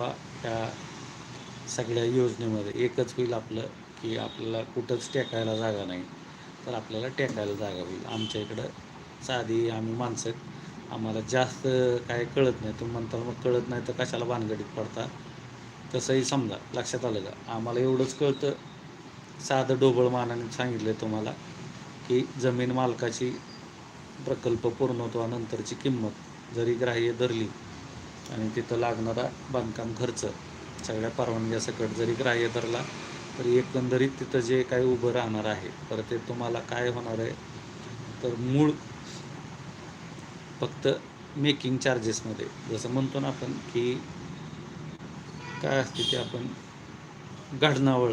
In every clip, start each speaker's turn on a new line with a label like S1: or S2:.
S1: त्या सगळ्या योजनेमध्ये एकच होईल आपलं की आपल्याला कुठंच टेकायला जागा नाही. तर आपल्याला टेकायला जागा होईल. आमच्या इकडं साधी आम्ही माणसं आम्हाला जास्त काय कळत नाही. तुम्ही म्हणता मग कळत नाही तर कशाला भानगडीत पडता? तसंही समजा लक्षात आलं का? आम्हाला एवढंच कळतं. साधं डोबळ मानाने सांगितलं तुम्हाला की जमीन मालकाची प्रकल्प पूर्णत्वानंतरची किंमत जरी ग्राह्य धरली आणि तिथं लागणारा बांधकाम खर्च सगळ्या परवानग्यासकट जरी ग्राह्य धरला तरी एकंदरीत तिथं जे काही उभं राहणार आहे तर ते तुम्हाला काय होणार आहे तर मूळ फक्त मेकिंग चार्जेसमध्ये जसं म्हणतो ना आपण की काय असते ते आपण गाढणावळ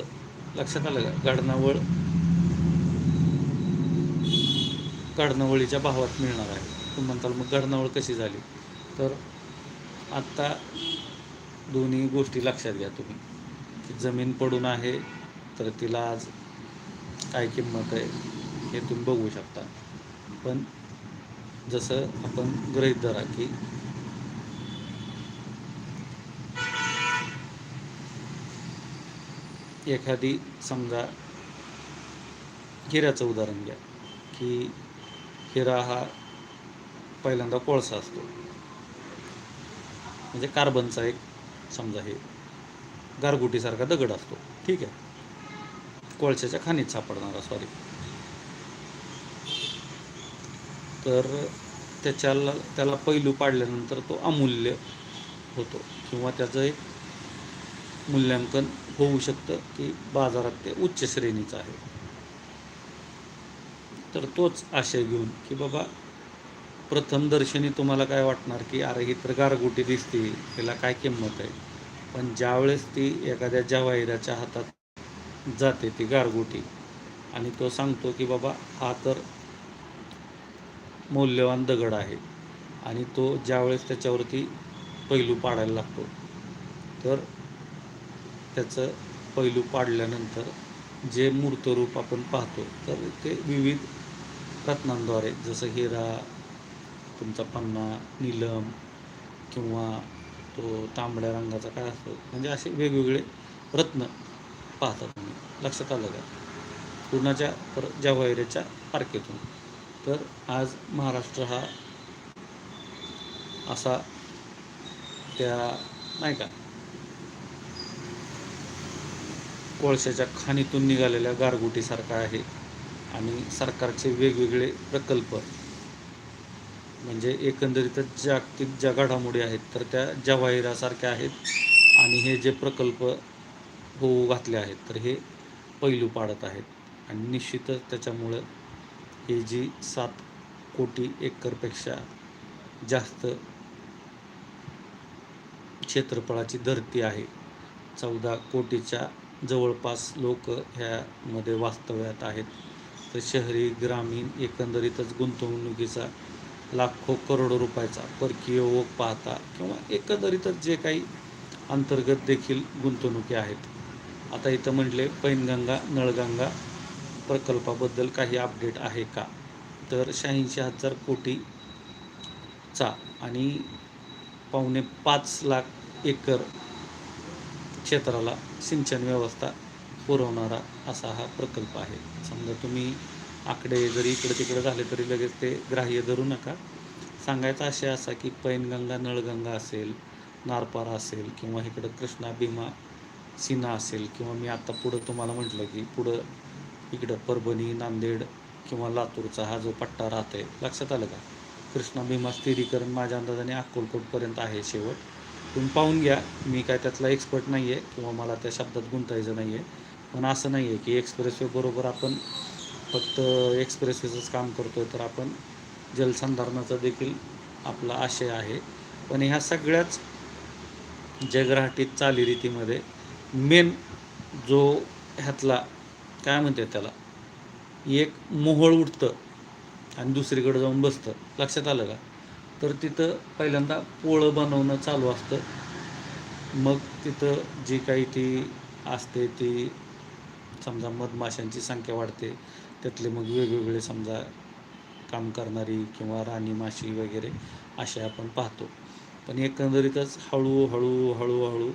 S1: लक्षात आलं का? गाढणावळ गाढणावळीच्या भावात मिळणार आहे. तुम्ही म्हणताल मग गाढणावळ कशी झाली? तर आत्ता दोन्ही गोष्टी लक्षात घ्या तुम्ही. की जमीन पडून आहे तर तिला आज काय किंमत आहे हे तुम्ही बघू शकता. पण जसं आपण गृहीत धरा की एखादी समजा हिऱ्याचं उदाहरण घ्या की हिरा हा पहिल्यांदा कोळसा असतो. म्हणजे कार्बनचा एक समजा हे गारगुटीसारखा दगड असतो. ठीक आहे? कोळशाच्या खाणीत सापडणारा सॉरी तर त्याच्याला त्याला पैलू पाडल्यानंतर तो अमूल्य होतो. किंवा त्याचं एक मूल्यांकन होऊ शकतं की बाजारात ते उच्च श्रेणीचं आहे. तर तोच आशय घेऊन की बाबा प्रथमदर्शनी तुम्हाला काय वाटणार की अरे ही तर गारगुटी दिसते तिला काय किंमत आहे? पण ज्यावेळेस ती एखाद्या जवाहिराच्या हातात जाते ती गारगुटी आणि तो सांगतो की बाबा हा तर मौल्यवान दगड आहे आणि तो ज्यावेळेस त्याच्यावरती पैलू पाडायला लागतो तर त्याचं पैलू पाडल्यानंतर जे मूर्तरूप आपण पाहतो तर ते विविध रत्नांद्वारे जसं हिरा तुमचा पन्ना नीलम किंवा तो तांबड्या रंगाचा काय असतो म्हणजे असे वेगवेगळे रत्न पाहता तुम्ही. लक्षात आलं का? पूर्णाच्या पर जवाहिराच्या पारखेतून. तर आज महाराष्ट्र हा असा त्या नाही का? कोळशाच्या खाणीतून निघालेल्या गारगुटीसारखा आहे. आणि सरकारचे वेगवेगळे प्रकल्प म्हणजे एकंदरीतच जागतिक ज्या घडामोडी आहेत तर त्या जवाहिरासारख्या आहेत आणि हे जे प्रकल्प होऊ घातले आहेत तर हे पैलू पाडत आहेत. आणि निश्चितच त्याच्यामुळं ही जी सात कोटी एकरपेक्षा जास्त क्षेत्रफळाची धरती आहे चौदा कोटीच्या जवळपास लोक ह्यामध्ये वास्तव्यात आहेत. तर शहरी ग्रामीण एकंदरीतच गुंतवणुकीचा लाखो करोडो रुपयाचा परकीय ओघ पाहता किंवा एकंदरीतच जे काही अंतर्गत देखील गुंतवणुकी आहेत. आता इथं म्हटले पैनगंगा नळगंगा प्रकल्पाबद्दल काही अपडेट आहे का? तर शहाऐंशी हजार कोटीचा आणि पावणे पाच लाख एकर क्षेत्राला सिंचन व्यवस्था पुरवणारा असा हा प्रकल्प आहे. समजा तुम्ही आकडे जरी इकडं तिकडे झाले तरी लगेच ते ग्राह्य धरू नका. सांगायचा आशय असा की पैनगंगा नळगंगा असेल नारपारा असेल किंवा इकडं कृष्णा भीमा सिन्हा असेल किंवा मी आत्ता पुढं तुम्हाला म्हटलं की पुढं इकडं परभणी नांदेड किंवा लातूरचा हा जो पट्टा राहते लक्षात आलं का? कृष्णा भीमा स्थिरीकरण माझ्या अंदाजाने अक्कलकोटपर्यंत आहे शेवट. तुम्ही पाहून घ्या मी काय त्यातला एक्सपर्ट नाही आहे किंवा मला त्या शब्दात गुंतायचं नाही आहे पण असं नाही आहे की एक्सप्रेसवे बरोबर आपण फक्त एक्सप्रेसवेचंच काम करतो आहे तर आपण जलसंधारणाचा देखील आपला आशय आहे. पण ह्या सगळ्याच जगराटीत चालीरीतीमध्ये मेन जो ह्यातला काय म्हणते त्याला एक मोहळ उठतं आणि दुसरीकडे जाऊन बसतं. लक्षात आलं का? तर तिथं पहिल्यांदा पोळं बनवणं चालू असतं. मग तिथं जी काही ती असते ती समजा मधमाशांची संख्या वाढते त्यातले मग वेगवेगळे समजा काम करणारी किंवा राणी माशी वगैरे असे आपण पाहतो. पण एकंदरीतच हळूहळू हळूहळू